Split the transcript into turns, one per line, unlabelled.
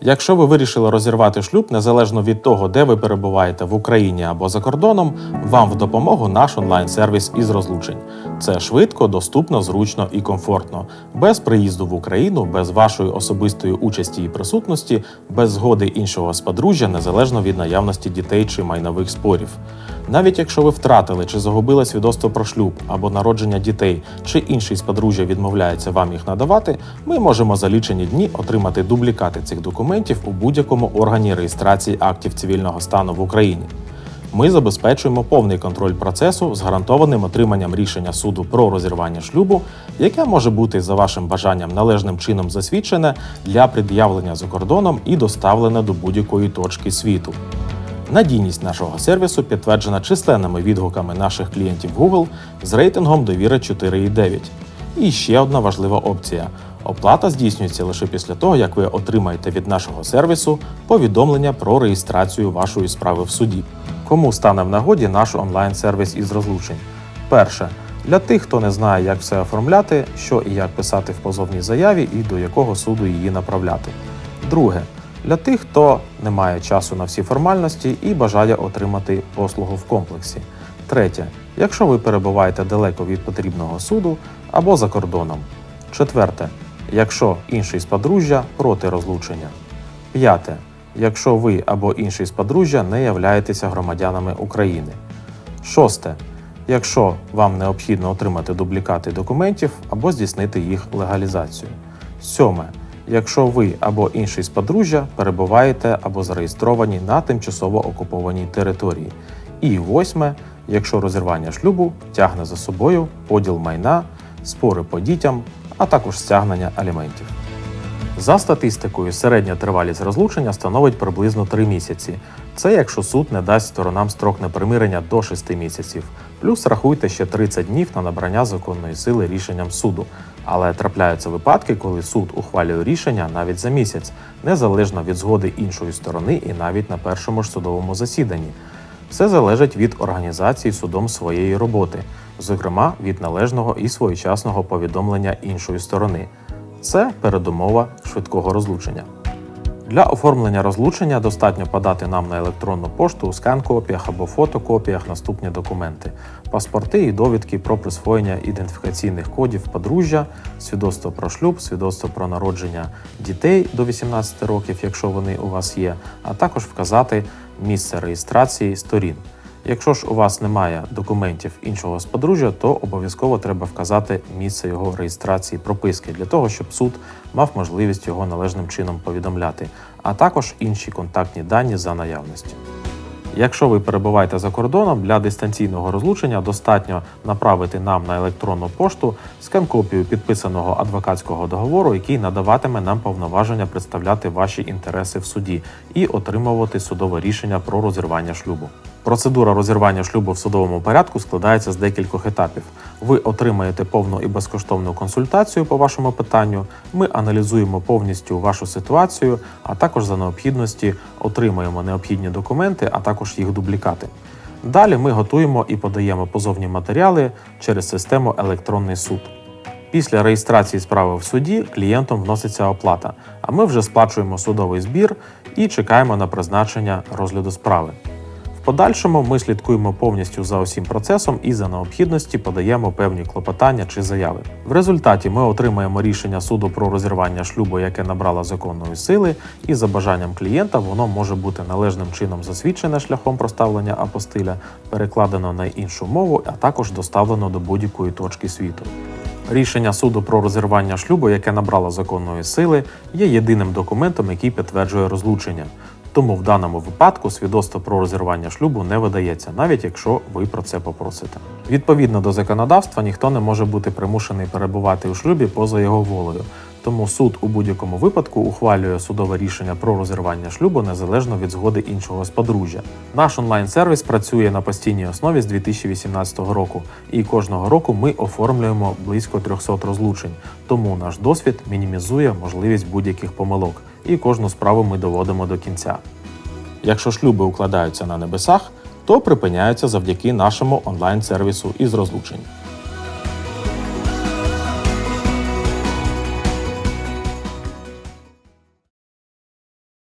Якщо ви вирішили розірвати шлюб незалежно від того, де ви перебуваєте в Україні або за кордоном, вам в допомогу наш онлайн-сервіс із розлучень. Це швидко, доступно, зручно і комфортно, без приїзду в Україну, без вашої особистої участі і присутності, без згоди іншого сподружжя, незалежно від наявності дітей чи майнових спорів. Навіть якщо ви втратили чи загубили свідоцтво про шлюб або народження дітей, чи інший сподружжя відмовляється вам їх надавати, ми можемо за лічені дні отримати дублікати цих документів у будь-якому органі реєстрації актів цивільного стану в Україні. Ми забезпечуємо повний контроль процесу з гарантованим отриманням рішення суду про розірвання шлюбу, яке може бути за вашим бажанням належним чином засвідчене для пред'явлення за кордоном і доставлене до будь-якої точки світу. Надійність нашого сервісу підтверджена численними відгуками наших клієнтів Google з рейтингом довіри 4,9. І ще одна важлива опція. Оплата здійснюється лише після того, як ви отримаєте від нашого сервісу повідомлення про реєстрацію вашої справи в суді. Кому стане в нагоді наш онлайн-сервіс із розлучень? Перше. Для тих, хто не знає, як все оформляти, що і як писати в позовній заяві і до якого суду її направляти. Друге. Для тих, хто не має часу на всі формальності і бажає отримати послугу в комплексі. Третє. Якщо ви перебуваєте далеко від потрібного суду або за кордоном. Четверте. Якщо інший з подружжя проти розлучення. П'яте. Якщо ви або інший з подружжя не являєтеся громадянами України. Шосте. Якщо вам необхідно отримати дублікати документів або здійснити їх легалізацію. Сьоме. Якщо ви або інший з подружжя перебуваєте або зареєстровані на тимчасово окупованій території. І восьме, якщо розірвання шлюбу тягне за собою поділ майна, спори по дітям, а також стягнення аліментів. За статистикою, середня тривалість розлучення становить приблизно 3 місяці. Це якщо суд не дасть сторонам строк непримирення до 6 місяців. Плюс рахуйте ще 30 днів на набрання законної сили рішенням суду. Але трапляються випадки, коли суд ухвалює рішення навіть за місяць, незалежно від згоди іншої сторони і навіть на першому ж судовому засіданні. Все залежить від організації судом своєї роботи, зокрема від належного і своєчасного повідомлення іншої сторони. Це передумова швидкого розлучення. Для оформлення розлучення достатньо подати нам на електронну пошту у скан-копіях або фотокопіях наступні документи: паспорти і довідки про присвоєння ідентифікаційних кодів подружжя, свідоцтво про шлюб, свідоцтво про народження дітей до 18 років, якщо вони у вас є, а також вказати місце реєстрації сторін. Якщо ж у вас немає документів іншого з подружжя, то обов'язково треба вказати місце його реєстрації прописки для того, щоб суд мав можливість його належним чином повідомляти, а також інші контактні дані за наявності. Якщо ви перебуваєте за кордоном, для дистанційного розлучення достатньо направити нам на електронну пошту скан-копію підписаного адвокатського договору, який надаватиме нам повноваження представляти ваші інтереси в суді і отримувати судове рішення про розірвання шлюбу. Процедура розірвання шлюбу в судовому порядку складається з декількох етапів. Ви отримаєте повну і безкоштовну консультацію по вашому питанню. Ми аналізуємо повністю вашу ситуацію, а також за необхідності отримаємо необхідні документи, а також їх дублікати. Далі ми готуємо і подаємо позовні матеріали через систему електронний суд. Після реєстрації справи в суді клієнтом вноситься оплата, а ми вже сплачуємо судовий збір і чекаємо на призначення розгляду справи. Подальшому ми слідкуємо повністю за усім процесом і за необхідності подаємо певні клопотання чи заяви. В результаті ми отримаємо рішення суду про розірвання шлюбу, яке набрало законної сили, і за бажанням клієнта воно може бути належним чином засвідчене шляхом проставлення апостиля, перекладено на іншу мову, а також доставлено до будь-якої точки світу. Рішення суду про розірвання шлюбу, яке набрало законної сили, є єдиним документом, який підтверджує розлучення. Тому в даному випадку свідоцтво про розірвання шлюбу не видається, навіть якщо ви про це попросите. Відповідно до законодавства, ніхто не може бути примушений перебувати у шлюбі поза його волею. Тому суд у будь-якому випадку ухвалює судове рішення про розірвання шлюбу незалежно від згоди іншого з подружжя. Наш онлайн-сервіс працює на постійній основі з 2018 року, і кожного року ми оформлюємо близько 300 розлучень. Тому наш досвід мінімізує можливість будь-яких помилок, і кожну справу ми доводимо до кінця. Якщо шлюби укладаються на небесах, то припиняються завдяки нашому онлайн-сервісу із розлучень.